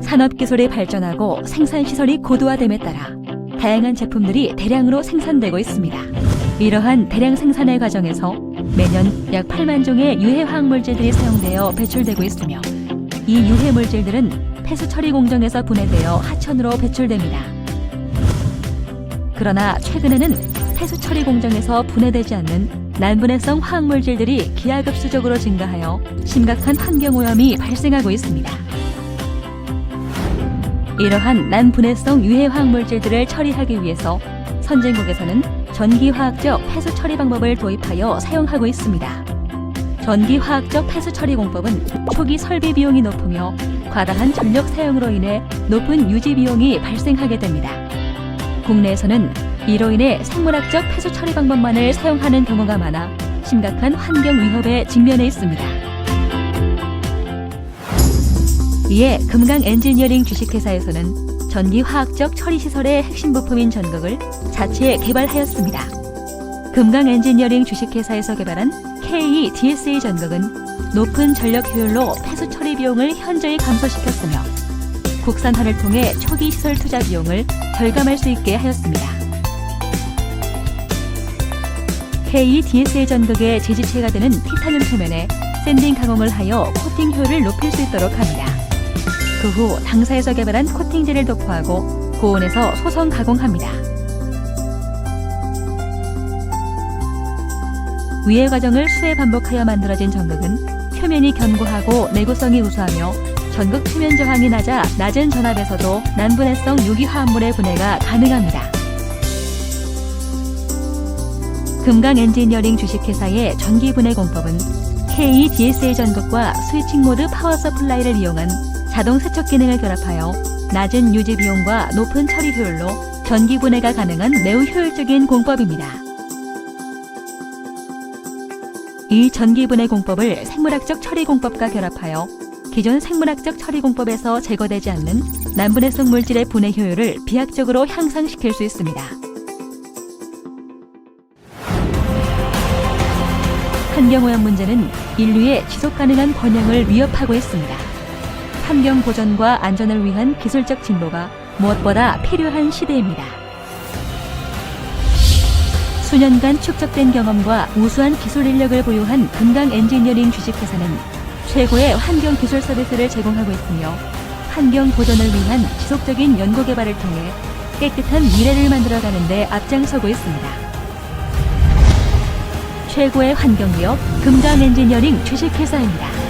산업기술이 발전하고 생산시설이 고도화됨에 따라 다양한 제품들이 대량으로 생산되고 있습니다. 이러한 대량 생산의 과정에서 매년 약 8만 종의 유해 화학물질들이 사용되어 배출되고 있으며 이 유해 물질들은 폐수 처리 공정에서 분해되어 하천으로 배출됩니다. 그러나 최근에는 폐수 처리 공정에서 분해되지 않는 난분해성 화학 물질들이 기하급수적으로 증가하여 심각한 환경 오염이 발생하고 있습니다. 이러한 난분해성 유해 화학 물질들을 처리하기 위해서 선진국에서는 전기화학적 폐수 처리 방법을 도입하여 사용하고 있습니다. 전기 화학적 폐수 처리 공법은 초기 설비 비용이 높으며 과다한 전력 사용으로 인해 높은 유지 비용이 발생하게 됩니다. 국내에서는 이로 인해 생물학적 폐수 처리 방법만을 사용하는 경우가 많아 심각한 환경 위협에 직면해 있습니다. 이에 금강 엔지니어링 주식회사에서는 전기 화학적 처리 시설의 핵심 부품인 전극을 자체 개발하였습니다. 금강 엔지니어링 주식회사에서 개발한 KE-DSA 전극은 높은 전력 효율로 폐수 처리 비용을 현저히 감소시켰으며 국산화를 통해 초기 시설 투자 비용을 절감할 수 있게 하였습니다. KE-DSA 전극의 지지체가 되는 티타늄 표면에 샌딩 가공을 하여 코팅 효율을 높일 수 있도록 합니다. 그 후 당사에서 개발한 코팅제를 도포하고 고온에서 소성 가공합니다. 위의 과정을 수회 반복하여 만들어진 전극은 표면이 견고하고 내구성이 우수하며 전극 표면 저항이 낮아 낮은 전압에서도 난분해성 유기화합물의 분해가 가능합니다. 금강 엔지니어링 주식회사의 전기분해 공법은 KE-DSA 전극과 스위칭 모드 파워 서플라이를 이용한 자동 세척 기능을 결합하여 낮은 유지 비용과 높은 처리 효율로 전기 분해가 가능한 매우 효율적인 공법입니다. 이 전기 분해 공법을 생물학적 처리 공법과 결합하여 기존 생물학적 처리 공법에서 제거되지 않는 난분해성 물질의 분해 효율을 비약적으로 향상시킬 수 있습니다. 환경오염 문제는 인류의 지속 가능한 번영을 위협하고 있습니다. 환경 보전과 안전을 위한 기술적 진보가 무엇보다 필요한 시대입니다. 수년간 축적된 경험과 우수한 기술 인력을 보유한 금강 엔지니어링 주식회사는 최고의 환경 기술 서비스를 제공하고 있으며 환경 보전을 위한 지속적인 연구 개발을 통해 깨끗한 미래를 만들어가는 데 앞장서고 있습니다. 최고의 환경기업 금강 엔지니어링 주식회사입니다.